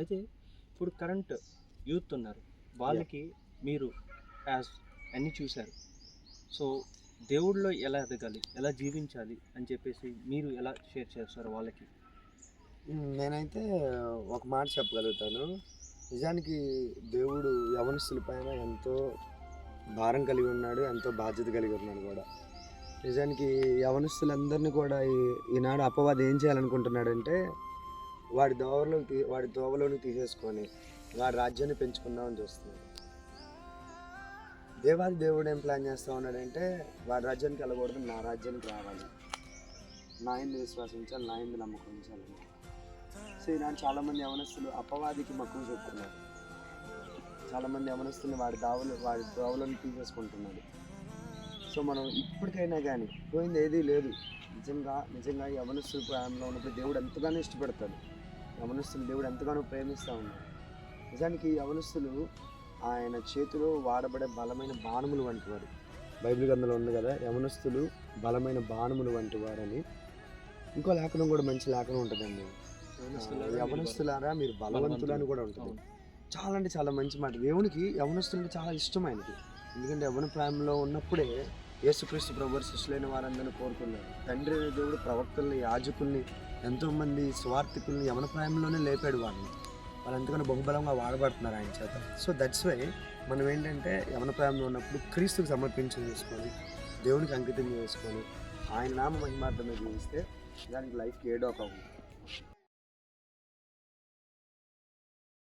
అయితే ఇప్పుడు current youth ఉన్నారు. వాళ్ళకి మీరు యాజ్ అన్నీ చూశారు. సో దేవుడిలో ఎలా ఎదగాలి ఎలా జీవించాలి అని చెప్పేసి మీరు ఎలా షేర్ చేస్తారు వాళ్ళకి? నేనైతే ఒక మాట చెప్పగలుగుతాను. నిజానికి దేవుడు యవనస్తుల పైన ఎంతో భారం కలిగి ఉన్నాడు ఎంతో బాధ్యత కలిగి ఉన్నాడు కూడా. నిజానికి యవనస్తులందరినీ కూడా ఈ- ఈనాడు అపవాది ఏం చేయాలనుకుంటున్నాడంటే వాడి దోవలోకి తీ వాడి దోవలోకి తీసేసుకొని వాడి రాజ్యాన్ని పెంచుకుందామని చూస్తున్నాడు. దేవాది దేవుడు ఏం ప్లాన్ చేస్తూ ఉన్నాడంటే వాడి రాజ్యానికి వెళ్ళకూడదు నా రాజ్యానికి రావాలి. నా ఎందు విశ్వాసించాలి నా ఎందు నమ్మకం ఉంచాలి. సో ఈనాడు చాలామంది యవనస్తులు అపవాదికి మక్కువ చెప్తున్నారు. చాలామంది యవనస్తులు వాడి దావులు వాడి దోవలను తీసేసుకుంటున్నాడు సో మనం ఇప్పటికైనా కానీ పోయింది ఏదీ లేదు. నిజంగా నిజంగా యవనస్తుల ప్రాయంలో ఉన్నప్పుడు దేవుడు ఎంతగానో ఇష్టపడతాడు. యవనస్తులు దేవుడు ఎంతగానో ప్రేమిస్తూ ఉన్నాడు. నిజానికి యవనస్తులు ఆయన చేతిలో వాడబడే బలమైన బాణములు వంటి వారు బైబిల్ గ్రంథంలో ఉంది కదా యవనస్తులు బలమైన బాణములు వంటి వారని ఇంకో లేఖనం కూడా మంచి లేఖనం ఉంటుందండి. యవనస్తులారా మీరు బలవంతులు అని కూడా ఉంటుంది. చాలా అంటే చాలా మంచి మాట. దేవునికి యవనస్తులంటే చాలా ఇష్టం ఆయనకి ఎందుకంటే యవన ప్రాయంలో ఉన్నప్పుడే యేసుక్రీస్తు ప్రభు శిష్యులైన వారందరినీ కోరుకున్నారు. తండ్రి దేవుడు ప్రవక్తల్ని యాజకుల్ని ఎంతోమంది స్వార్థికుల్ని యమనప్రాయంలోనే లేపాడు వాళ్ళని. వాళ్ళు ఎంతగానో బహుబలంగా వాడబడుతున్నారు ఆయన చేత. సో దట్స్ వై మనం ఏంటంటే యమనప్రాయంలో ఉన్నప్పుడు క్రీస్తుకు సమర్పించి చేసుకొని దేవునికి అంకితం చేసుకొని ఆయన నామ మహిమార్థమే జీవిస్తే దానికి లైఫ్కి ఏడో ఒక